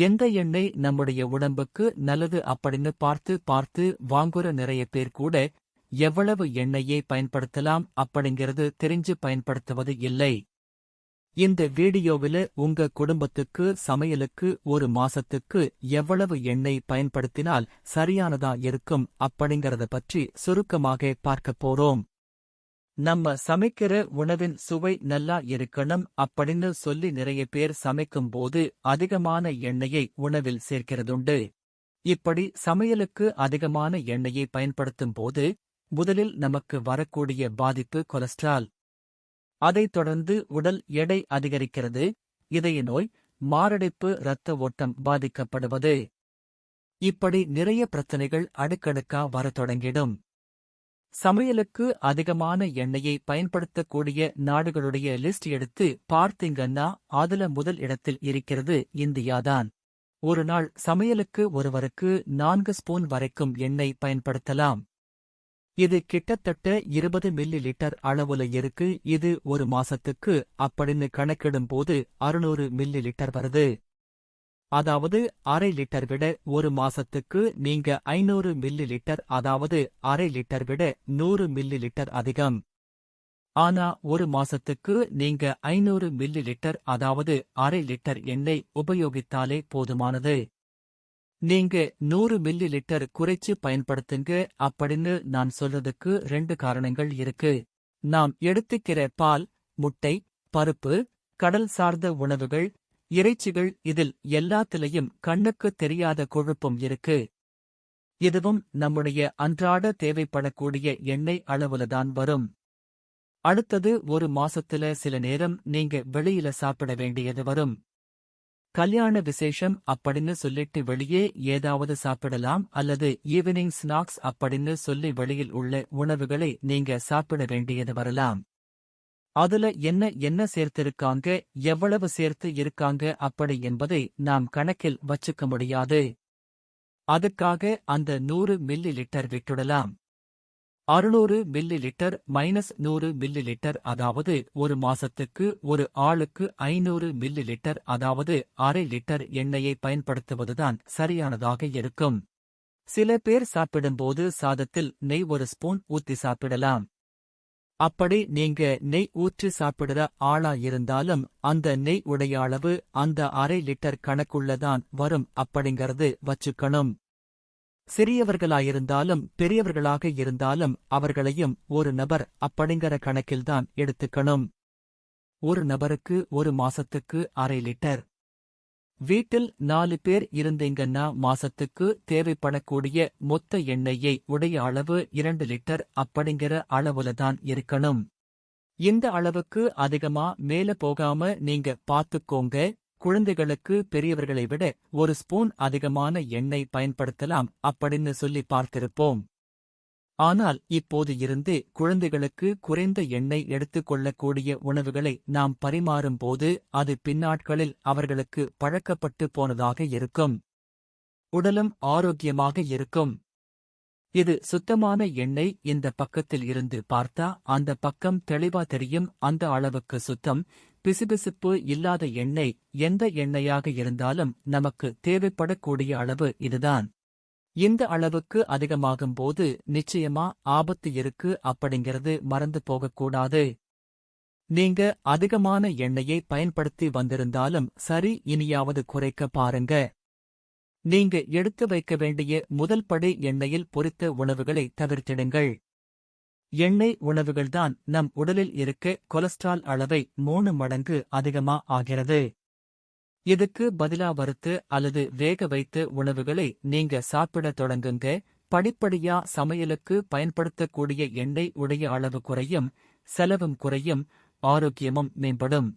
எந்த எண்ணெய் நம்முடைய உடம்புக்கு நல்லது அப்படின்னு பார்த்து பார்த்து வாங்குற நிறைய பேர் கூட எவ்வளவு எண்ணெயை பயன்படுத்தலாம் அப்படிங்கிறது தெரிஞ்சு பயன்படுத்துவது இல்லை. இந்த வீடியோவில உங்க குடும்பத்துக்கு சமையலுக்கு ஒரு மாசத்துக்கு எவ்வளவு எண்ணெய் பயன்படுத்தினால் சரியானதா இருக்கும் அப்படிங்கறத பற்றி சுருக்கமாக பார்க்கப் போறோம். நம்ம சமைக்கிற உணவின் சுவை நல்லா இருக்கணும் அப்படின்னு சொல்லி நிறைய பேர் சமைக்கும் போது அதிகமான எண்ணெயை உணவில் சேர்க்கிறதுண்டு. இப்படி சமையலுக்கு அதிகமான எண்ணெயை பயன்படுத்தும் போது முதலில் நமக்கு வரக்கூடிய பாதிப்பு கொலஸ்ட்ரால். அதைத் தொடர்ந்து உடல் எடை அதிகரிக்கிறது இதய நோய் மாரடைப்பு இரத்த ஓட்டம் பாதிக்கப்படுவது. இப்படி நிறைய பிரச்சனைகள் அடுக்கடுக்கா வரத் தொடங்கிடும். சமையலுக்கு அதிகமான எண்ணெயை பயன்படுத்தக்கூடிய நாடுகளுடைய லிஸ்ட் எடுத்து பார்த்தீங்கன்னா அதுல முதல் இடத்தில் இருக்கிறது இந்தியாதான். ஒரு நாள் சமையலுக்கு ஒருவருக்கு நான்கு ஸ்பூன் வரைக்கும் எண்ணெய் பயன்படுத்தலாம். இது கிட்டத்தட்ட இருபது மில்லி லிட்டர் அளவுல இருக்கு. இது ஒரு மாசத்துக்கு அப்படின்னு கணக்கிடும்போது அறுநூறு மில்லி லிட்டர் வருது. அதாவது அரை லிட்டர் விட ஒரு மாசத்துக்கு நீங்க ஐநூறு மில்லி லிட்டர் அதாவது அரை லிட்டர் விட நூறு மில்லி லிட்டர் அதிகம். ஆனா ஒரு மாசத்துக்கு நீங்க ஐநூறு மில்லி லிட்டர் அதாவது அரை லிட்டர் எண்ணெய் உபயோகித்தாலே போதுமானது. நீங்க நூறு மில்லி லிட்டர் குறைச்சு பயன்படுத்துங்க அப்படின்னு நான் சொல்றதுக்கு ரெண்டு காரணங்கள் இருக்கு. நாம் எடுத்துக்கிற பால் முட்டை பருப்பு கடல் சார்ந்த உணவுகள் இறைச்சிகள் இதில் எல்லாத்திலையும் கண்ணுக்கு தெரியாத கொழுப்பும் இருக்கு. இதுவும் நம்முடைய அன்றாட தேவைப்படக்கூடிய எண்ணெய் அளவுலதான் வரும். அடுத்தது ஒரு மாசத்துல சில நேரம் நீங்க வெளியில சாப்பிட வேண்டியது வரும். கல்யாண விசேஷம் அப்படின்னு சொல்லிட்டு வெளியே ஏதாவது சாப்பிடலாம் அல்லது ஈவினிங் ஸ்நாக்ஸ் அப்படின்னு சொல்லி வெளியில் உள்ள உணவுகளை நீங்க சாப்பிட வேண்டியது வரலாம். அதுல என்ன என்ன சேர்த்திருக்காங்க எவ்வளவு சேர்த்து இருக்காங்க அப்படி என்பதை நாம் கணக்கில் வச்சுக்க முடியாது. அதுக்காக அந்த நூறு மில்லி லிட்டர் விட்டுடலாம். அறுநூறு மில்லி லிட்டர் மைனஸ் நூறு மில்லி லிட்டர் அதாவது ஒரு மாசத்துக்கு ஒரு ஆளுக்கு ஐநூறு மில்லி லிட்டர் அதாவது அரை லிட்டர் எண்ணெயை பயன்படுத்துவதுதான் சரியானதாக இருக்கும். சில பேர் சாப்பிடும்போது சாதத்தில் நெய் ஒரு ஸ்பூன் ஊத்தி சாப்பிடலாம். அப்படி நீங்க நெய் ஊற்றி சாப்பிடுற ஆளா இருந்தாலும் அந்த நெய் உடைய அளவு அந்த அரை லிட்டர் கணக்குள்ளதான் வரும் அப்படிங்கறது வச்சுக்கணும். சிறியவர்களாயிருந்தாலும் பெரியவர்களாக இருந்தாலும் அவர்களையும் ஒரு நபர் அப்படிங்கிற கணக்கில்தான் எடுத்துக்கணும். ஒரு நபருக்கு ஒரு மாசத்துக்கு அரை லிட்டர் வீட்டில் நாலு பேர் இருந்தீங்கன்னா மாசத்துக்கு தேவைப்படக்கூடிய மொத்த எண்ணெயை உடைய அளவு இரண்டு லிட்டர் அப்படிங்கிற அளவுல தான் இருக்கணும். இந்த அளவுக்கு அதிகமா மேல போகாம நீங்க பாத்துக்கோங்க குழந்தைகளுக்கு பெரியவர்களை விட ஒரு ஸ்பூன் அதிகமான எண்ணெய் பயன்படுத்தலாம் அப்படின்னு சொல்லி பார்த்திருப்போம். ஆனால் இப்போது இருந்து குழந்தைகளுக்கு குறைந்த எண்ணெய் எடுத்துக்கொள்ளக்கூடிய உணவுகளை நாம் பரிமாறும்போது அது பின்னாட்களில் அவர்களுக்கு பழக்கப்பட்டு போனதாக இருக்கும். உடலும் ஆரோக்கியமாக இருக்கும். இது சுத்தமான எண்ணெய் இந்த பக்கத்தில் இருந்து பார்த்தா அந்த பக்கம் தெளிவா தெரியும். அந்த அளவுக்கு சுத்தம் பிசுபிசுப்பு இல்லாத எண்ணெய் எந்த எண்ணெயாக இருந்தாலும் நமக்கு தேவைப்படக்கூடிய அளவு இதுதான். இந்த அளவுக்கு அதிகமாகும் போது நிச்சயமா ஆபத்து இருக்கு அப்படிங்கிறது மறந்து போகக்கூடாது. நீங்க அதிகமான எண்ணெயை பயன்படுத்தி வந்திருந்தாலும் சரி இனியாவது குறைக்க பாருங்க. நீங்க எடுத்து வைக்க வேண்டிய முதல் படி எண்ணெயில் பொரித்த உணவுகளை தவிர்த்திடுங்கள். எண்ணெய் உணவுகள்தான் நம் உடலில் இருக்க கொலஸ்ட்ரால் அளவை மூணு மடங்கு அதிகமா ஆகிறது. இதுக்கு பதிலா வறுத்து அல்லது வேக வைத்து உணவுகளை நீங்க சாப்பிடத் தொடங்குங்க? படிப்படியா சமையலுக்கு பயன்படுத்தக்கூடிய எண்ணெய் உடைய அளவு குறையும் செலவும் குறையும் ஆரோக்கியமும் மேம்படும்.